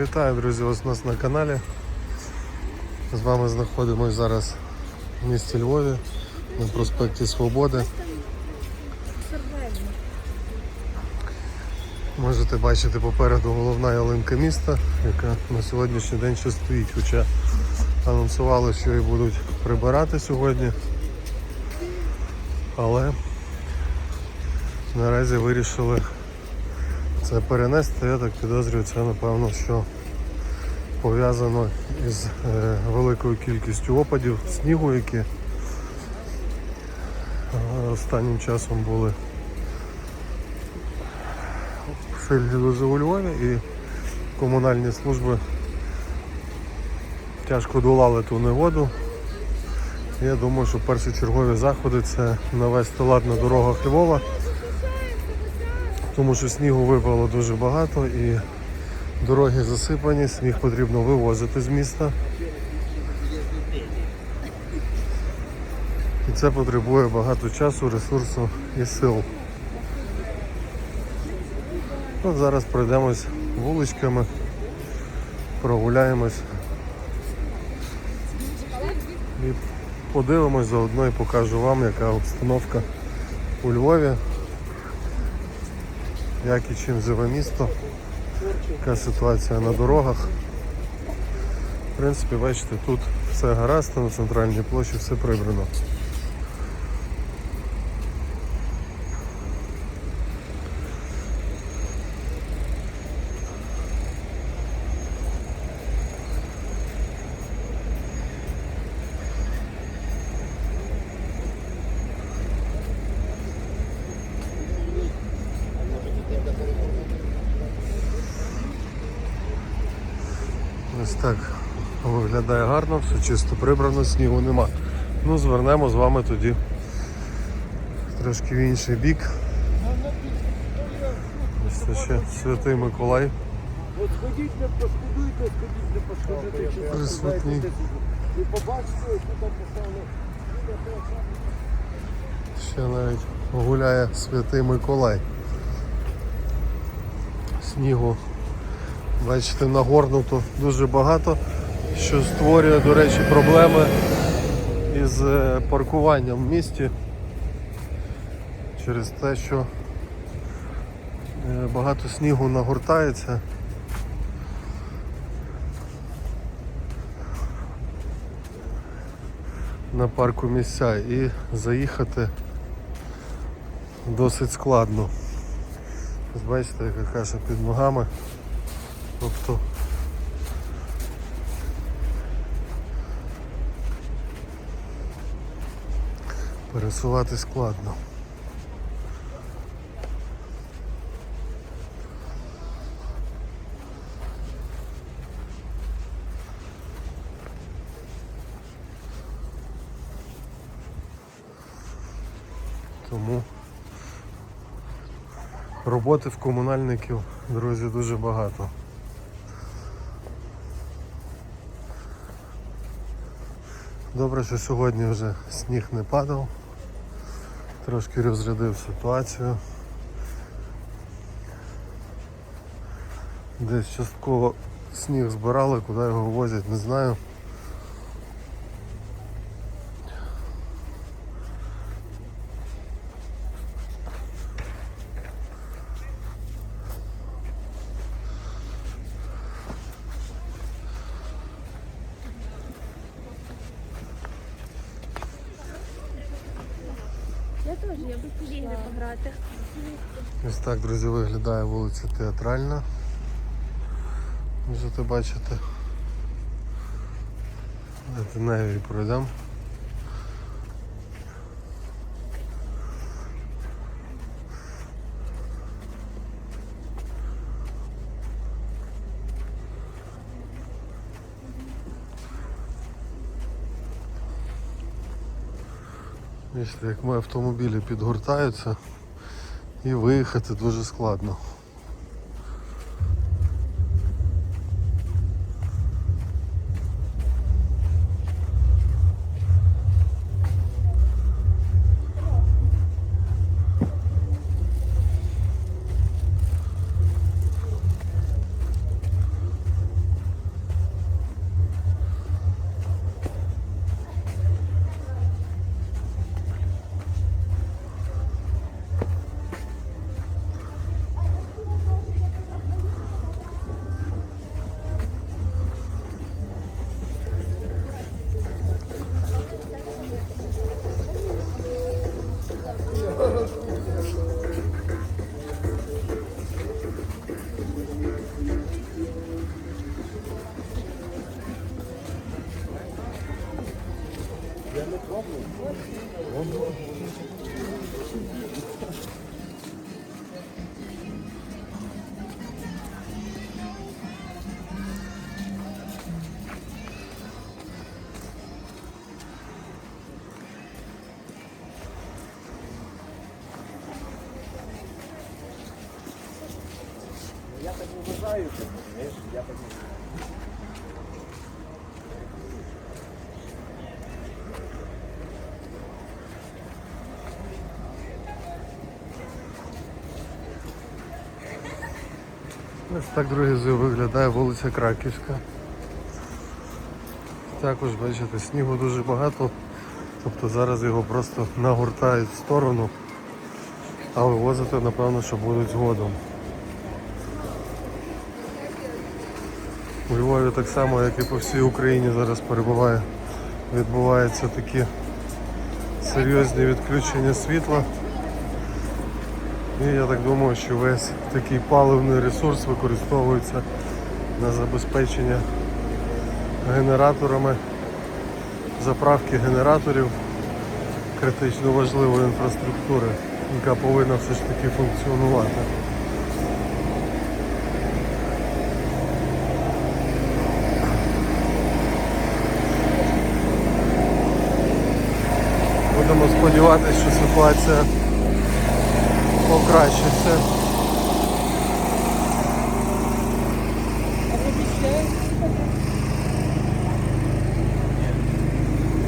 Вітаю, друзі, вас у нас на каналі. З вами знаходимося зараз в місті Львові на проспекті Свободи. Можете бачити попереду головна ялинка міста, яка на сьогоднішній день ще стоїть, хоча анонсували, що її будуть прибирати сьогодні. Але наразі вирішили це перенести. Я так підозрюю, це напевно, що пов'язано із е, великою кількістю опадів снігу, які е, останнім часом були сильні дуже у Львові і комунальні служби тяжко долали ту негоду. Я думаю, що першочергові заходи це навести лад на дорогах Львова, тому що снігу випало дуже багато і дороги засипані, сніг потрібно вивозити з міста. І це потребує багато часу, ресурсу і сил. От зараз пройдемось вуличками, прогуляємось і подивимось заодно і покажу вам, яка обстановка у Львові, як і чим живе місто, яка ситуація на дорогах. В принципі, бачите, тут все гаразд, на центральній площі все прибрано. Ось так виглядає гарно, все чисто прибрано, снігу нема. Ну, звернемо з вами тоді трошки в інший бік. Ось це ще Святий Миколай От сходіть, не пошкодуйте, сходіть, не пошкодуйте. чи Присутній. І побачите, які там поставили. ще навіть гуляє Святий Миколай. Снігу, бачите, нагорнуто дуже багато, що створює, до речі, проблеми із е, паркуванням в місті через те, що е, багато снігу нагортається. на парку місця і заїхати досить складно. Бачите, яка каша під ногами. Тобто пересувати складно. Тому роботи в комунальників, друзі, дуже багато. Добре, що сьогодні вже сніг не падав, трошки розрядив ситуацію. Десь частково сніг збирали, куди його возять, не знаю. Я теж, я би хотіла пограти. Ось так, друзі, виглядає вулиця Театральна. Можете бачити. Давайте і пройдемо. Бачите, як мої автомобілі підгортаються і виїхати дуже складно. Вважаю, що, я так Ось так, друзі, виглядає вулиця Краківська. Також бачите, снігу дуже багато, тобто зараз його просто нагортають в сторону, а вивозити, напевно, що будуть згодом. У Львові так само, як і по всій Україні зараз перебуває, відбуваються такі серйозні відключення світла. І я так думаю, що весь такий паливний ресурс використовується на забезпечення генераторами, заправки генераторів критично важливої інфраструктури, яка повинна все ж таки функціонувати. Будемо сподіватися, що ситуація покращиться.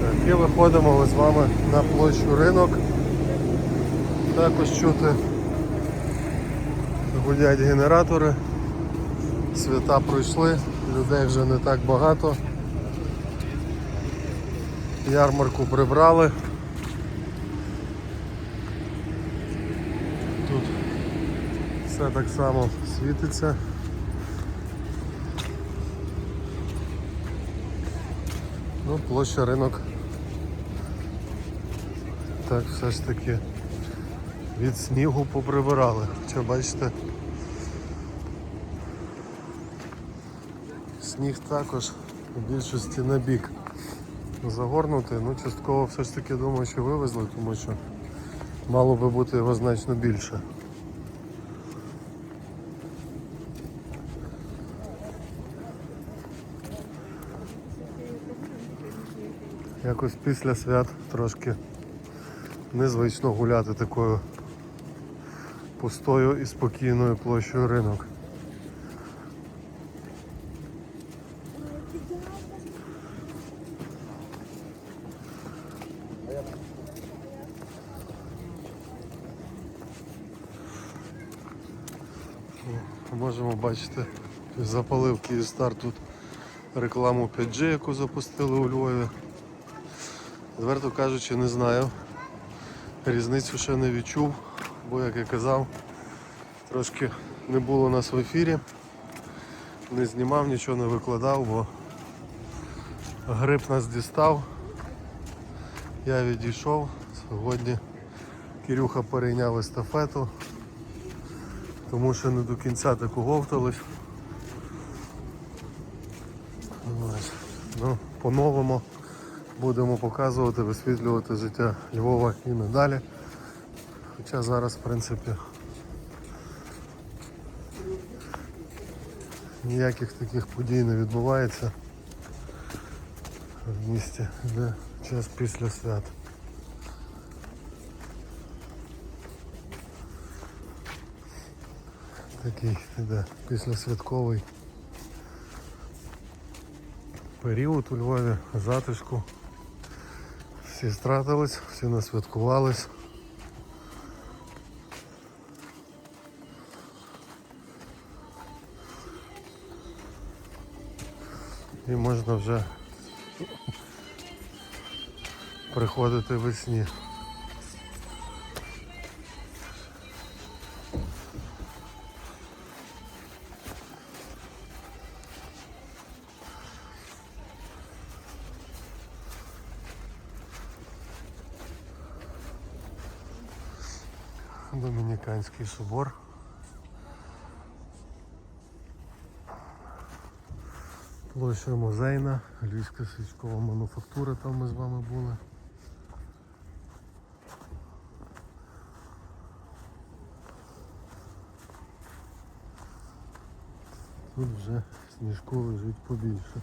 Так, і виходимо ми з вами на площу ринок. Також чути гудять генератори. Свята пройшли, людей вже не так багато. Ярмарку прибрали. Все так само світиться. Ну, площа ринок. Так все ж таки від снігу поприбирали. Хоча бачите, сніг також у більшості на бік загорнутий. Ну, частково все ж таки думаю, що вивезли, тому що мало би бути його значно більше. Якось після свят трошки незвично гуляти такою пустою і спокійною площею ринок. Можемо бачити, запалив Київстар тут рекламу 5G, яку запустили у Львові. Зверто кажучи, не знаю. Різницю ще не відчув, бо, як я казав, трошки не було нас в ефірі, не знімав, нічого не викладав, бо гриб нас дістав. Я відійшов. Сьогодні Кирюха перейняв естафету, тому що не до кінця так уговтались. Ну, по-новому будемо показувати, висвітлювати життя Львова і надалі. Хоча зараз, в принципі, ніяких таких подій не відбувається в місті, де час після свят. Такий іде післясвятковий період у Львові, затишку. Всі стратились, всі насвяткувались. І можна вже приходити весні. Успенський собор. Площа музейна, Львівська свічкова мануфактура, там ми з вами були. Тут вже сніжко лежить побільше.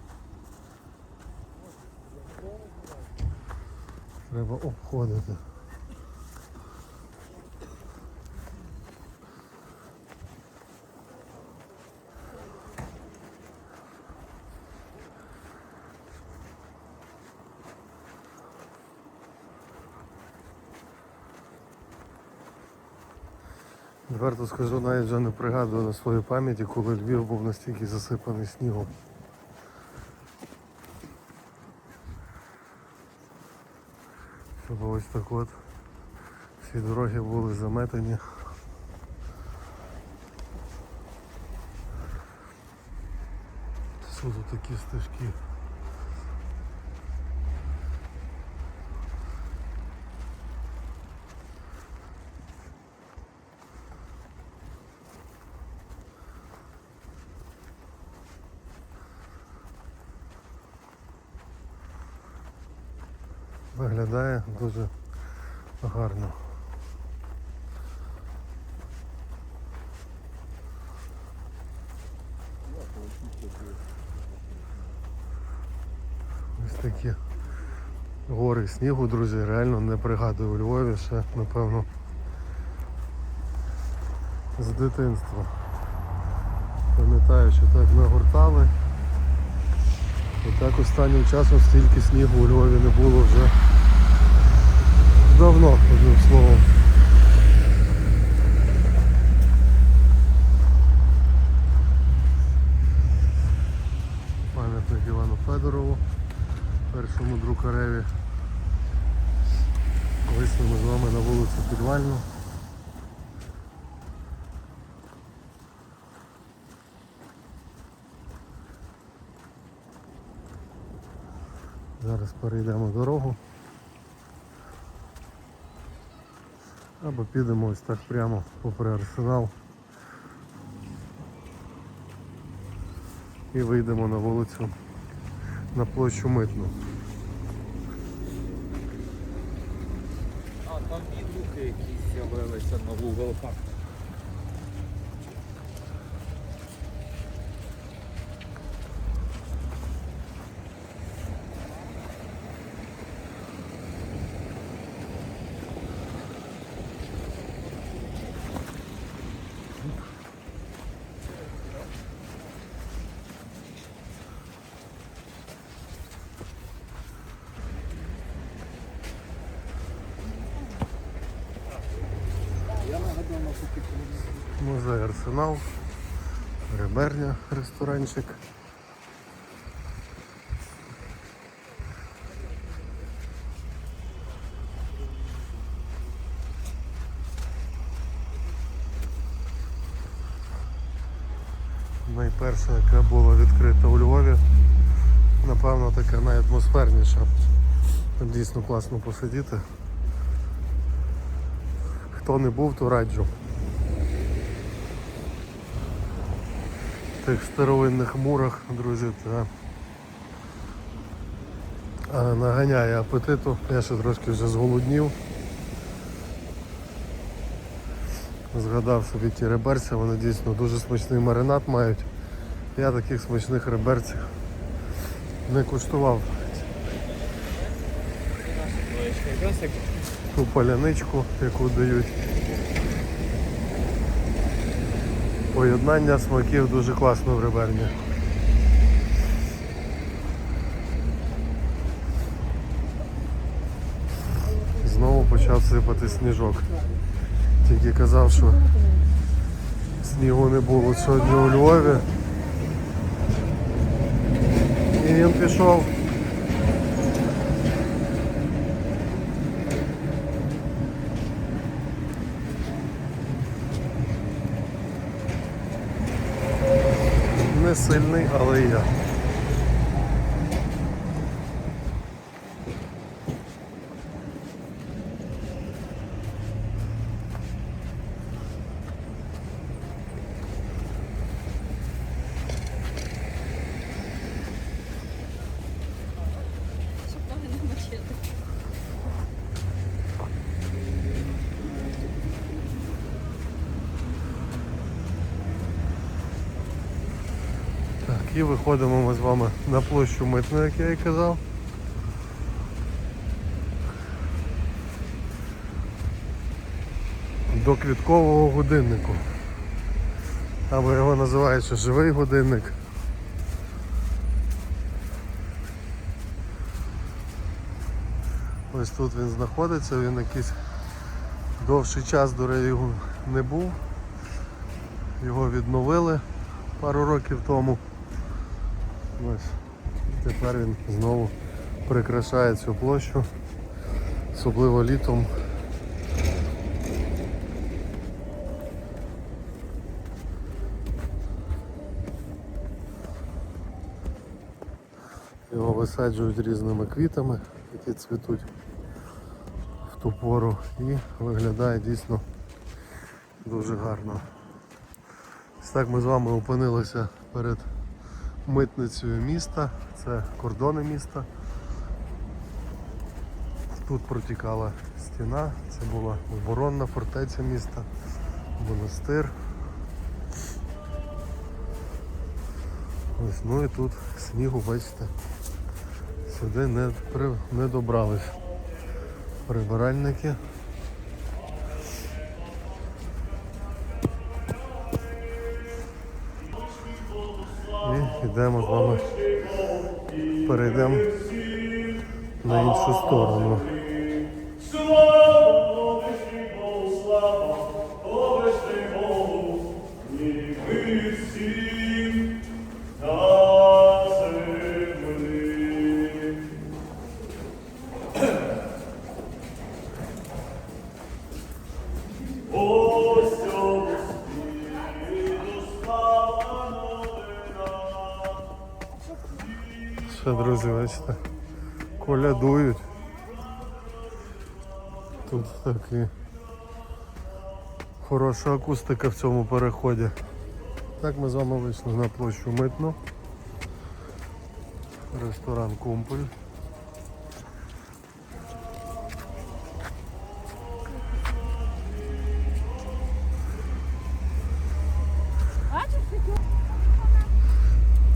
Треба обходити. Відверто скажу, навіть вже не пригадую на своїй пам'яті, коли Львів був настільки засипаний снігом. Щоб ось так от всі дороги були заметені. Суду такі стежки. Виглядає дуже гарно. Ось такі гори снігу, друзі, реально не пригадую у Львові ще, напевно, з дитинства. Пам'ятаю, що так нагортали. І так останнім часом стільки снігу у Львові не було вже вулицю Зараз перейдемо дорогу. Або підемо ось так прямо попри арсенал. І вийдемо на вулицю на площу Митну. А, там відгуки якісь з'явилися на Google Картах. Музей Арсенал, Реберня, ресторанчик. Найперше, яке було відкрите у Львові, напевно, таке найатмосферніше. Тут Дійсно класно посидіти. Хто не був, то раджу. Тих старовинних мурах, друзі, та наганяє апетиту. Я ще трошки вже зголоднів. Згадав собі ті реберця, вони дійсно дуже смачний маринад мають. Я таких смачних реберців не куштував. Ту паляничку, яку дають. Поєднання смаків дуже класно в реберні. Знову почав сипати сніжок. Тільки казав, що снігу не було сьогодні у Львові. І він пішов. Не сильний, але я ноги не мочити. Так, і виходимо ми з вами на площу митну, як я і казав. До квіткового годиннику. Або його називають ще живий годинник. Ось тут він знаходиться, він якийсь довший час до рейгу не був. Його відновили пару років тому. Ось. Тепер він знову прикрашає цю площу, особливо літом. Його висаджують різними квітами, які цвітуть в ту пору і виглядає дійсно дуже гарно. Ось так ми з вами опинилися перед митницею міста, це кордони міста. Тут протікала стіна, це була оборонна фортеця міста, монастир. Ось, ну і тут снігу, бачите, сюди не, при, не добрались прибиральники. І йдемо з вами, перейдемо на іншу сторону. Ще, друзі, бачите, колядують. Тут таки хороша акустика в цьому переході. Так ми з вами вийшли на площу Митну. Ресторан Кумполь.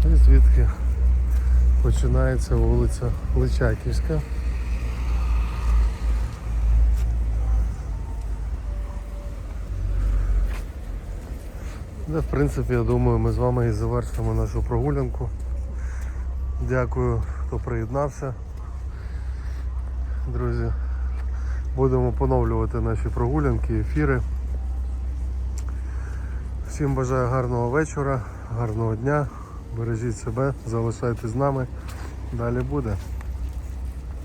І звідки починається вулиця Личаківська. Де, в принципі, я думаю, ми з вами і завершимо нашу прогулянку. Дякую, хто приєднався. Друзі, будемо поновлювати наші прогулянки, ефіри. Всім бажаю гарного вечора, гарного дня. Бережіть себе, залишайтесь з нами. Далі буде.